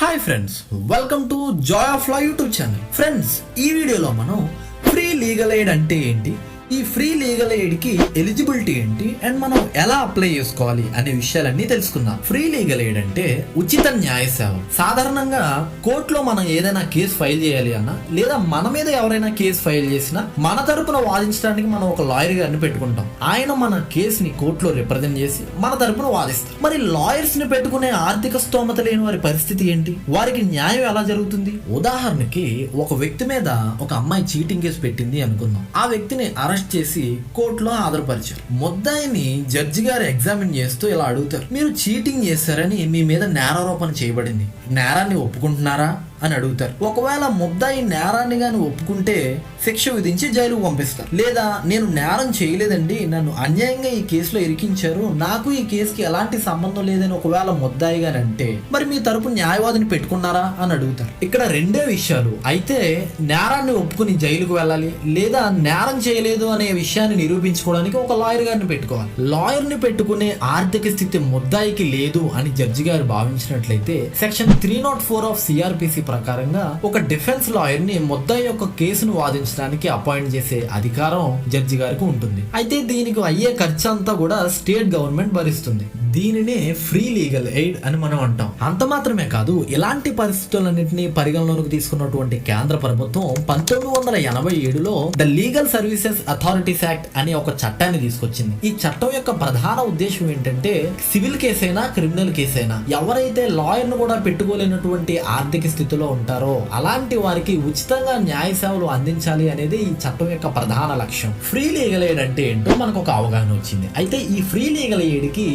Hi friends welcome to joy of law YouTube channel friends ఈ వీడియోలో మనం free legal aid అంటే ఏంటి? ఈ ఫ్రీ లీగల్ ఎయిడ్కి ఎలిజిబిలిటీ ఏంటి? అండ్ మనం ఎలా అప్లై చేసుకోవాలి అనే విషయాలన్నీ తెలుసుకుందాం. ఫ్రీ లీగల్ ఎయిడ్ అంటే ఉచిత న్యాయ సేవ. సాధారణంగా కోర్టులో మనం ఏదైనా కేసు ఫైల్ చేయాలి అన్నా లేదా మన మీద ఎవరైనా కేసు ఫైల్ చేసినా మన తరపున వాదించడానికి మనం ఒక లాయర్ గారిని పెట్టుకుంటాం. ఆయన మన కేసుని కోర్టులో రిప్రజెంట్ చేసి మన తరపున వాదిస్తారు మరి లాయర్స్ని పెట్టుకునే ఆర్థిక స్తోమత లేని వారి పరిస్థితి ఏంటి? వారికి న్యాయం ఎలా జరుగుతుంది? ఉదాహరణకి ఒక వ్యక్తి మీద ఒక అమ్మాయి చీటింగ్ కేసు పెట్టింది అనుకుందాం. ఆ వ్యక్తిని అరెస్ట్ చేసి కోర్టులో ఆధారపరిచారు. ముద్దాయిని జడ్జి గారు ఎగ్జామిన్ చేస్తూ ఇలా అడుగుతారు. మీరు చీటింగ్ చేశారని మీ మీద నేరారోపణ చేయబడింది. నేరాన్ని ఒప్పుకుంటున్నారా? అని అడుగుతారు. ఒకవేళ ముద్దాయి నేరాన్ని గాని ఒప్పుకుంటే శిక్ష విధించి జైలుకు పంపిస్తారు. లేదా నేను నేరం చేయలేదండి నన్ను అన్యాయంగా ఈ కేసులో ఇరికించారు నాకు ఈ కేసుకి ఎలాంటి సంబంధం లేదని ఒకవేళ ముద్దాయి గాని అంటే మరి మీ తరపు న్యాయవాదిని పెట్టుకున్నారా అని అడుగుతారు. ఇక్కడ రెండే విషయాలు. అయితే నేరాన్ని ఒప్పుకుని జైలుకు వెళ్ళాలి లేదా నేరం చేయలేదు అనే విషయాన్ని నిరూపించుకోవడానికి ఒక లాయర్ గారిని పెట్టుకోవాలి. లాయర్ని పెట్టుకునే ఆర్థిక స్థితి ముద్దాయికి లేదు అని జడ్జి గారు భావించినట్లయితే section three nought four of CrPC ప్రకారంగా ఒక డిఫెన్స్ లాయర్ని ముద్దాయి యొక్క కేసును వాదించడానికి అపాయింట్ చేసే అధికారం జడ్జి గారికి ఉంటుంది. అయితే దీనికి అయ్యే ఖర్చు అంతా కూడా స్టేట్ గవర్నమెంట్ భరిస్తుంది. దీనినే ఫ్రీ లీగల్ ఎయిడ్ అని మనం అంటాం. అంత మాత్రమే కాదు ఇలాంటి పరిస్థితులన్నింటినీ పరిగణలోకి తీసుకున్నటువంటి కేంద్ర ప్రభుత్వం పంతొమ్మిది వందల ఎనభై ఏడులో the legal services authorities act అనే ఒక చట్టాన్ని తీసుకొచ్చింది. ఈ చట్టం యొక్క ప్రధాన ఉద్దేశం ఏంటంటే సివిల్ కేసైనా క్రిమినల్ కేసైనా ఎవరైతే లాయర్ను కూడా పెట్టుకోలేనటువంటి ఆర్థిక స్థితిలో ఉంటారో అలాంటి వారికి ఉచితంగా న్యాయ సేవలు అందించాలి అనేది ఈ చట్టం యొక్క ప్రధాన లక్ష్యం. ఫ్రీ లీగల్ ఎయిడ్ అంటే ఏంటో మనకు ఒక అవగాహన వచ్చింది. అయితే ఈ ఫ్రీ లీగల్ ఎయిడ్కి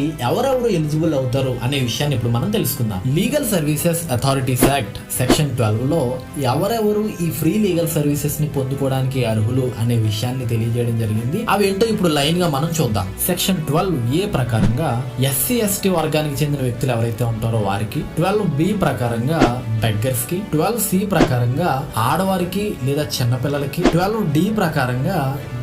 ఎవరెవరు ఎలిజిబుల్ అవుతారు అనే విషయాన్ని ఇప్పుడు మనం తెలుసుకుందాం. Legal services authorities act section ట్వెల్వ్లో ఎవరెవరు ఈ ఫ్రీ లీగల్ సర్వీసెస్ని పొందుకోవడానికి అర్హులు అనే విషయాన్ని తెలియజేయడం జరిగింది. అవేంటో ఇప్పుడు లైన్గా మనం చూద్దాం. సెక్షన్ ట్వెల్వ్ ఏ ప్రకారంగా ఎస్సీ ఎస్టీ వర్గానికి చెందిన వ్యక్తులు ఎవరైతే ఉంటారో వారికి ట్వెల్వ్ బి ప్రకారంగా బెగ్గర్స్కి ట్వెల్వ్ సి ప్రకారంగా ఆడవారికి లేదా చిన్నపిల్లలకి ట్వెల్వ్ డి ప్రకారంగా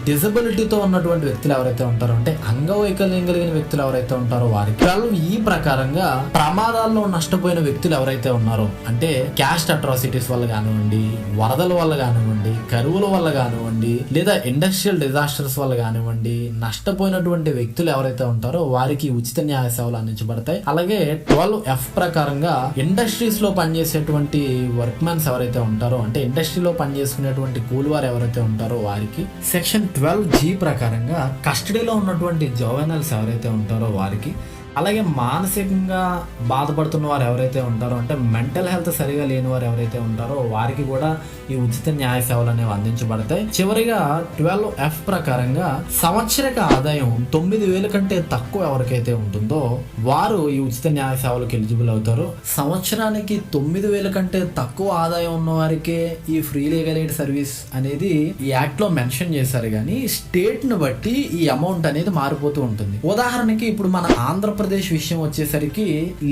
డిజబిలిటీతో ఉన్నటువంటి వ్యక్తులు ఎవరైతే ఉంటారో అంటే అంగవైకల్యం కలిగిన వ్యక్తులు ఎవరైతే ఉంటారో వారికి వాళ్ళు ఈ ప్రకారంగా ప్రమాదాల్లో నష్టపోయిన వ్యక్తులు ఎవరైతే ఉన్నారో అంటే క్యాస్ట్ అట్రాసిటీస్ వల్ల కానివ్వండి వరదల వల్ల కానివ్వండి కరువుల వల్ల కానివ్వండి లేదా ఇండస్ట్రియల్ డిజాస్టర్స్ వల్ల కానివ్వండి నష్టపోయినటువంటి వ్యక్తులు ఎవరైతే ఉంటారో వారికి ఉచిత న్యాయ సేవలు అందించబడతాయి. అలాగే ట్వెల్వ్ ఎఫ్ ప్రకారంగా ఇండస్ట్రీస్లో పనిచేసేటువంటి వర్క్ మ్యాన్స్ ఎవరైతే ఉంటారో అంటే ఇండస్ట్రీలో పనిచేసుకునేటువంటి కూలి వారు ఎవరైతే ఉంటారో వారికి సెక్షన్ ట్వెల్వ్ జీ ప్రకారంగా కస్టడీలో ఉన్నటువంటి జోవెనల్స్ ఎవరైతే ఉంటారో వారికి అలాగే మానసికంగా బాధపడుతున్న వారు ఎవరైతే ఉంటారో అంటే మెంటల్ హెల్త్ సరిగా లేని వారు ఎవరైతే ఉంటారో వారికి కూడా ఈ ఉచిత న్యాయ సేవలు అనేవి అందించబడతాయి. చివరిగా ట్వెల్వ్ ఎఫ్ ప్రకారంగా సంవత్సరిక ఆదాయం తొమ్మిది వేల కంటే తక్కువ ఎవరికైతే ఉంటుందో వారు ఈ ఉచిత న్యాయ సేవలకు ఎలిజిబుల్ అవుతారు. సంవత్సరానికి తొమ్మిది వేల కంటే తక్కువ ఆదాయం ఉన్న వారికే ఈ ఫ్రీ లీగల్ ఎయిడ్ సర్వీస్ అనేది ఈ యాక్ట్లో మెన్షన్ చేశారు. కానీ స్టేట్ను బట్టి ఈ అమౌంట్ అనేది మారిపోతూ ఉంటుంది. ఉదాహరణకి ఇప్పుడు మన ఆంధ్రప్రదేశ్ ఆంధ్రప్రదేశ్ విషయం వచ్చేసరికి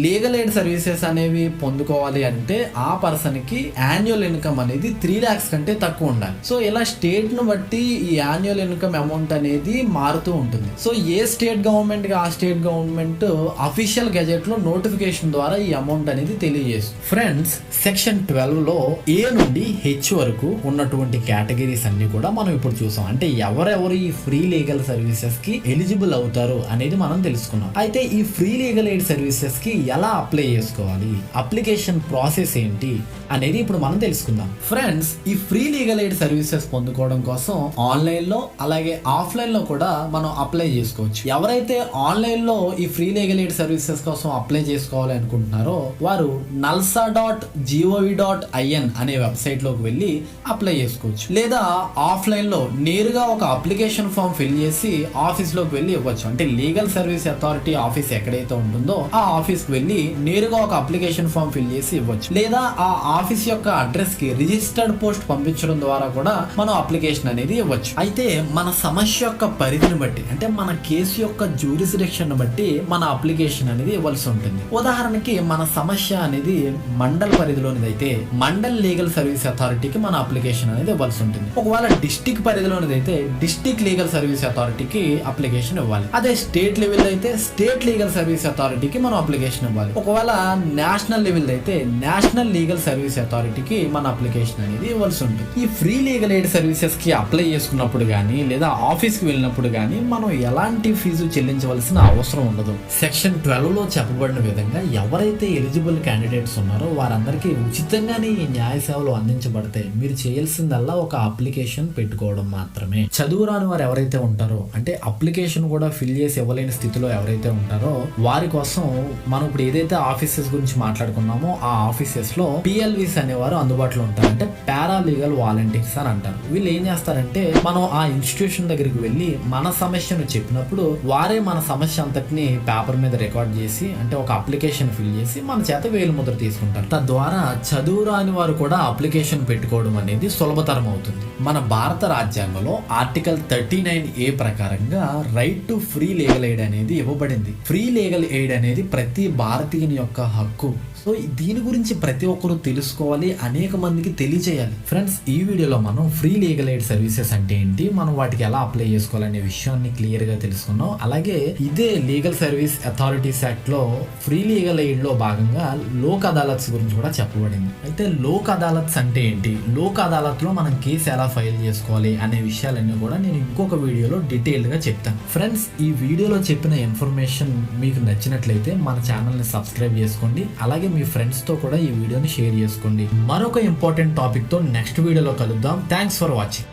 లీగల్ ఎయిడ్ సర్వీసెస్ అనేవి పొందుకోవాలి అంటే ఆ పర్సన్కి యాన్యువల్ ఇన్కమ్ అనేది త్రీ ల్యాక్స్ కంటే తక్కువ ఉండాలి. సో ఇలా స్టేట్ను బట్టి ఈ యాన్యువల్ ఇన్కమ్ అమౌంట్ అనేది మారుతూ ఉంటుంది. సో ఏ స్టేట్ గవర్నమెంట్ ఆ స్టేట్ గవర్నమెంట్ అఫీషియల్ గెజెట్లో నోటిఫికేషన్ ద్వారా ఈ అమౌంట్ అనేది తెలియజేస్తుంది. ఫ్రెండ్స్ సెక్షన్ ట్వెల్వ్లో ఏ నుండి హెచ్ వరకు ఉన్నటువంటి కేటగిరీస్ అన్ని కూడా మనం ఇప్పుడు చూసాం. అంటే ఎవరెవరు ఈ ఫ్రీ లీగల్ సర్వీసెస్కి ఎలిజిబుల్ అవుతారు అనేది మనం తెలుసుకున్నాం. అయితే ఈ ఈ ఫ్రీ లీగల్ ఎయిడ్ సర్వీసెస్కి ఎలా అప్లై చేసుకోవాలి? అప్లికేషన్ ప్రాసెస్ ఏంటి? అనేది ఇప్పుడు మనం తెలుసుకుందాం. ఫ్రెండ్స్ ఈ ఫ్రీ లీగల్ ఎయిడ్ సర్వీసెస్ పొందుకోవడం కోసం ఆన్లైన్లో అలాగే ఆఫ్లైన్లో కూడా మనం అప్లై చేసుకోవచ్చు. ఎవరైతే ఆన్లైన్లో ఈ ఫ్రీ లీగల్ ఎయిడ్ సర్వీసెస్ కోసం అప్లై చేసుకోవాలి అనుకుంటున్నారో వారు NALSA dot G O V dot I N అనే వెబ్సైట్లోకి వెళ్ళి అప్లై చేసుకోవచ్చు. లేదా ఆఫ్లైన్లో నేరుగా ఒక అప్లికేషన్ ఫామ్ ఫిల్ చేసి ఆఫీస్లోకి వెళ్ళి ఇవ్వచ్చు. అంటే లీగల్ సర్వీస్ అథారిటీ ఆఫీస్ ఎక్కడైతే ఉంటుందో ఆ ఆఫీస్ వెళ్ళి నేరుగా ఒక అప్లికేషన్ ఫామ్ ఫిల్ చేసి ఇవ్వచ్చు. లేదా ఆ ఆఫీస్ యొక్క అడ్రస్కి రిజిస్టర్డ్ పోస్ట్ పంపించడం ద్వారా కూడా మనం అప్లికేషన్ అనేది ఇవ్వచ్చు. అయితే మన సమస్య యొక్క పరిధిని బట్టి అంటే మన కేసు యొక్క జ్యూరిస్డిక్షన్ బట్టి మన అప్లికేషన్ అనేది ఇవ్వాల్సి ఉంటుంది. ఉదాహరణకి మన సమస్య అనేది మండల్ పరిధిలోనిది అయితే మండల్ లీగల్ సర్వీస్ అథారిటీకి మన అప్లికేషన్ అనేది ఇవ్వాల్సి ఉంటుంది. ఒకవేళ డిస్టిక్ పరిధిలోనిది అయితే డిస్టిక్ లీగల్ సర్వీస్ అథారిటీకి అప్లికేషన్ ఇవ్వాలి. అదే స్టేట్ లెవెల్ అయితే స్టేట్ లీగల్ లీగల్ సర్వీస్ అథారిటీకి మనం అప్లికేషన్ ఇవ్వాలి. ఒకవేళ నేషనల్ లెవెల్ అయితే నేషనల్ లీగల్ సర్వీస్ అథారిటీకి మన అప్లికేషన్ అనేది ఇవ్వాల్సి ఉంటుంది. ఈ ఫ్రీ లీగల్ ఎయిడ్ సర్వీసెస్కి అప్లై చేసుకున్నప్పుడు కానీ లేదా ఆఫీస్కి వెళ్ళినప్పుడు కానీ మనం ఎలాంటి ఫీజు చెల్లించవలసిన అవసరం ఉండదు. సెక్షన్ ట్వెల్వ్లో చెప్పబడిన విధంగా ఎవరైతే ఎలిజిబుల్ క్యాండిడేట్స్ ఉన్నారో వారందరికీ ఉచితంగానే ఈ న్యాయ సేవలు అందించబడతాయి. మీరు చేయాల్సిందల్లా ఒక అప్లికేషన్ పెట్టుకోవడం మాత్రమే. చదువు రాని వారు ఎవరైతే ఉంటారో అంటే అప్లికేషన్ కూడా ఫిల్ చేసి ఇవ్వలేని స్థితిలో ఎవరైతే ఉంటారో వారి కోసం మనం ఇప్పుడు ఏదైతే ఆఫీసెస్ గురించి మాట్లాడుకున్నామో ఆ ఆఫీసెస్లో పిఎల్విస్ అనేవారు అందుబాటులో ఉంటారు. అంటే పారాలీగల్ వాలంటీర్స్ అని అంటారు. వీళ్ళు ఏం చేస్తారంటే మనం ఆ ఇన్స్టిట్యూషన్ దగ్గరికి వెళ్ళి మన సమస్యను చెప్పినప్పుడు వారే మన సమస్య అంతటిని పేపర్ మీద రికార్డ్ చేసి అంటే ఒక అప్లికేషన్ ఫిల్ చేసి మన చేత వేలు ముద్ర తీసుకుంటారు. తద్వారా చదువు రాని వారు కూడా అప్లికేషన్ పెట్టుకోవడం అనేది సులభతరం అవుతుంది. మన భారత రాజ్యాంగంలో ఆర్టికల్ థర్టీ నైన్ ఏ ప్రకారంగా right to free legal aid అనేది ఇవ్వబడింది. ఫ్రీ లీగల్ ఎయిడ్ అనేది ప్రతి భారతీయుని యొక్క హక్కు. సో దీని గురించి ప్రతి ఒక్కరూ తెలుసుకోవాలి అనేక మందికి తెలియజేయాలి. ఫ్రెండ్స్ ఈ వీడియోలో మనం ఫ్రీ లీగల్ ఎయిడ్ సర్వీసెస్ అంటే ఏంటి మనం వాటికి ఎలా అప్లై చేసుకోవాలనే విషయాన్ని క్లియర్గా తెలుసుకున్నాం. అలాగే ఇదే లీగల్ సర్వీస్ అథారిటీస్ యాక్ట్లో ఫ్రీ లీగల్ ఎయిడ్లో భాగంగా లోక్ అదాలత్స్ గురించి కూడా చెప్పబడింది. అయితే లోక్ అదాలత్స్ అంటే ఏంటి? లోక్ అదాలత్లో మనం కేసు ఎలా ఫైల్ చేసుకోవాలి అనే విషయాలన్నీ కూడా నేను ఇంకొక వీడియోలో డీటెయిల్డ్గా చెప్తాను. ఫ్రెండ్స్ ఈ వీడియోలో చెప్పిన ఇన్ఫర్మేషన్ మీకు నచ్చినట్లయితే మన ఛానల్ని సబ్స్క్రైబ్ చేసుకోండి. అలాగే మీ ఫ్రెండ్స్తో కూడా ఈ వీడియోని షేర్ చేసుకోండి. మరొక ఇంపార్టెంట్ టాపిక్తో నెక్స్ట్ వీడియోలో కలుద్దాం. Thanks for watching.